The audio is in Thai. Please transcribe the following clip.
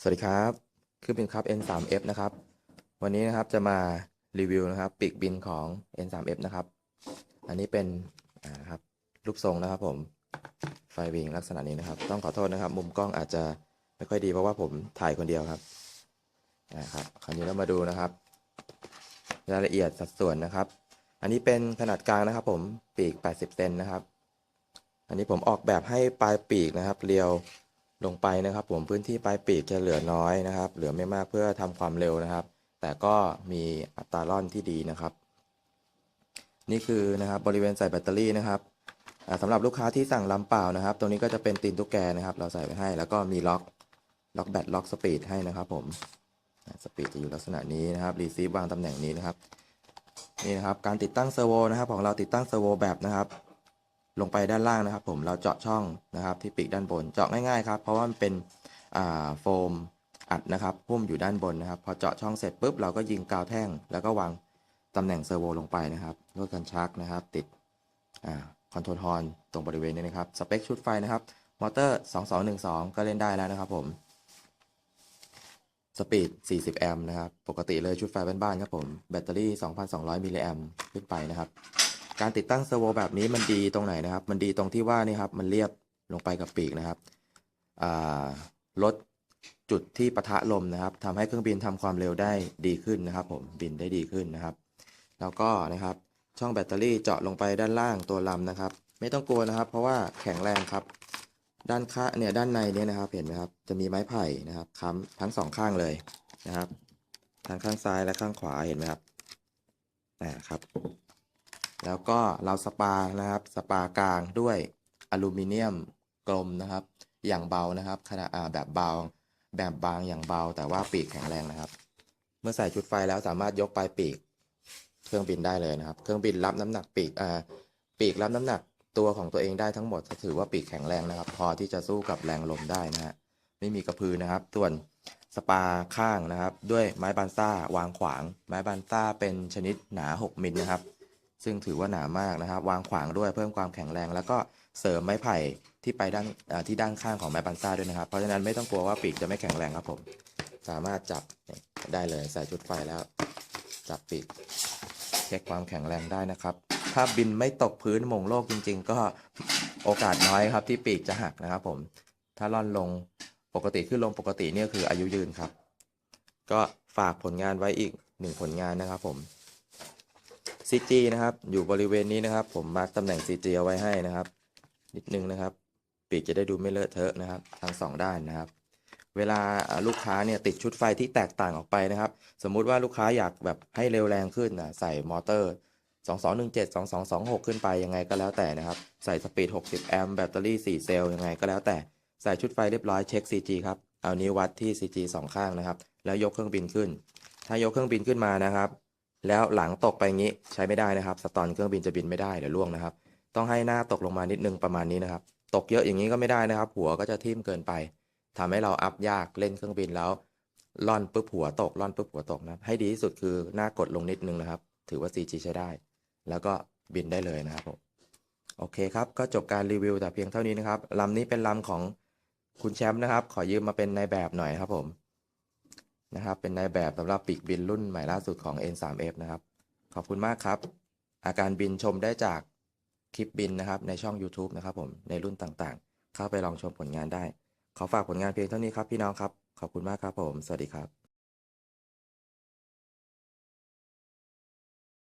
สวัสดีครับคือบินครับ N3F นะครับ วันนี้นะครับจะมารีวิวนะครับปีกบินของ N3F นะครับ อันนี้เป็นนะครับรูปทรงนะครับ ผมไฟวิงลักษณะนี้นะครับ ต้องขอโทษนะครับ มุมกล้องอาจจะไม่ค่อยดีเพราะว่าผมถ่ายคนเดียวครับนะครับคราวนี้เรามาดูนะครับ รายละเอียดสัดส่วนนะครับ อันนี้เป็นขนาดกลางนะครับ ผมปีก 80 เซนนะครับ อันนี้ผมออกแบบให้ปลายปีกนะครับ เรียว ลงไปนะครับ ผมพื้นที่ปลายปีกจะเหลือน้อยนะครับ เหลือไม่มากเพื่อทำความเร็วนะครับ แต่ก็มีอัตราล่อนที่ดีนะครับ นี่คือนะครับบริเวณใส่แบตเตอรี่นะครับอ่าสำหรับลูกค้าที่สั่งลำเปล่านะครับ ตรงนี้ก็จะเป็นตีนตุ๊กแกนะครับ เราใส่ไว้ให้แล้วก็มีล็อกล็อกแบตล็อกสปีดให้นะครับผมสปีดจะอยู่ลักษณะนี้นะครับรีซีฟวางตำแหน่งนี้นะครับนี่นะครับการติดตั้งเซอร์โวนะครับของเราติดตั้งเซอร์โวแบบนะครับ ลงไปด้านล่างนะครับ ผมเราเจาะช่องนะครับที่ปีกด้านบน เจาะง่ายๆครับ เพราะว่ามันเป็นโฟมอัดนะครับหุ้มอยู่ด้านบนนะครับ พอเจาะช่องเสร็จปุ๊บเราก็ยิงกาวแท่ง แล้วก็วางตำแหน่งเซอร์โวลงไปนะครับลดการชักนะครับ ติดคอนโทรลฮอนตรงบริเวณนี้นะครับสเปคชุดไฟนะครับมอเตอร์ 2212 ก็เล่นได้แล้วนะครับผมสปีด 40 แอมป์นะครับ ปกติเลยชุดไฟบ้านๆครับผม แบตเตอรี่ 2,200 มิลลิแอมป์ขึ้นไปนะครับ การติดตั้งเซอร์โวแบบนี้มันดีตรงไหนนะครับ มันดีตรงที่ว่านี่ครับ มันเรียบลงไปกับปีกนะครับลดจุดที่ปะทะลมนะครับทำให้เครื่องบินทำความเร็วได้ดีขึ้นนะครับ ผมบินได้ดีขึ้นนะครับ แล้วก็นะครับช่องแบตเตอรี่เจาะลงไปด้านล่างตัวลำนะครับ ไม่ต้องกลัวนะครับ เพราะว่าแข็งแรงครับ ด้านข้างเนี่ยด้านในเนี่ยนะครับ เห็นไหมครับจะมีไม้ไผ่นะครับค้ำทั้งสองข้างเลยนะครับทางข้างซ้ายและข้างขวาเห็นไหมครับนะครับ แล้วก็เราสปานะครับสปากลางด้วยอลูมิเนียมกลมนะครับ อย่างเบานะครับขนาดแบบเบาแบบบางอย่างเบา แต่ว่าปีกแข็งแรงนะครับ เมื่อใส่ชุดไฟแล้วสามารถยกปลายปีก เครื่องบินได้เลยนะครับ เครื่องบินรับน้ำหนักปีกอ่าปีกรับน้ำหนักตัวของตัวเองได้ทั้งหมดถือว่าปีกแข็งแรงนะครับ พอที่จะสู้กับแรงลมได้นะฮะไม่มีกระพือนะครับ ส่วนสปาข้างนะครับ ด้วยไม้บานซ่าวางขวาง ไม้บานซ่าเป็นชนิดหนา 6 มิลนะครับ ซึ่งถือว่าหนามากนะครับ วางขวางด้วยเพิ่มความแข็งแรง แล้วก็เสริมไม้ไผ่ที่ไปด้านที่ด้านข้างของไม้บานซ่าด้วยนะครับ เพราะฉะนั้นไม่ต้องกลัวว่าปีกจะไม่แข็งแรงครับผม สามารถจับได้เลยใส่ชุดไฟแล้ว จับปีกเช็คความแข็งแรงได้นะครับ ถ้าบินไม่ตกพื้นมงโลกจริง ๆ ก็โอกาสน้อยครับที่ปีกจะหักนะครับ ผม ถ้าล่อนลงปกติขึ้นลงปกติเนี่ยคืออายุยืนครับ ก็ฝากผลงานไว้อีกหนึ่งผลงานนะครับผม CG นะครับ อยู่บริเวณนี้นะครับ ผมมาร์กตำแหน่ง CG เอาไว้ให้นะครับ นิดนึงนะครับ ปีกจะได้ดูไม่เลอะเทอะนะครับ ทั้งสองด้านนะครับ เวลาลูกค้าเนี่ยติดชุดไฟที่แตกต่างออกไปนะครับ สมมุติว่าลูกค้าอยากแบบให้เร็วแรงขึ้นนะใส่มอเตอร์ 2217 2226 ขึ้นไปยังไงก็แล้วแต่นะครับ ใส่สปีด 60 แอมป์แบตเตอรี่ 4 เซลล์ยังไงก็แล้วแต่ใส่ชุดไฟเรียบร้อยเช็ค CG ครับเอานิ้ววัดที่ CG สองข้างนะครับ แล้วยกเครื่องบินขึ้น ถ้ายกเครื่องบินขึ้นมานะครับ แล้วหลังตกไปงี้ใช้ไม่ได้นะครับ สตอนเครื่องบินจะบินไม่ได้เดี๋ยวล่วงนะครับ ต้องให้หน้าตกลงมานิดนึงประมาณนี้นะครับ ตกเยอะอย่างนี้ก็ไม่ได้นะครับ หัวก็จะทิ่มเกินไปทำให้เราอัพยากเล่นเครื่องบินแล้วล่อนปุ๊บหัวตกล่อนปุ๊บหัวตกนะให้ดีที่สุดคือหน้ากดลงนิดนึงนะครับ ถือว่า CG ใช้ได้ แล้วก็บินได้เลยนะครับผมโอเคครับก็จบการรีวิวแต่เพียงเท่านี้นะครับลำนี้เป็นลำของคุณแชมป์นะครับ ขอยืมมาเป็นในแบบหน่อยครับผม นะครับ เป็นนายแบบสำหรับปีกบินรุ่นใหม่ล่าสุดของ N3F นะครับ ขอบคุณมากครับ อาการบินชมได้จากคลิปบินนะครับ ในช่อง YouTube นะครับผม ในรุ่นต่างๆ เข้าไปลองชมผลงานได้ ขอฝากผลงานเพียงเท่านี้ครับพี่น้องครับ ขอบคุณมากครับผม สวัสดีครับ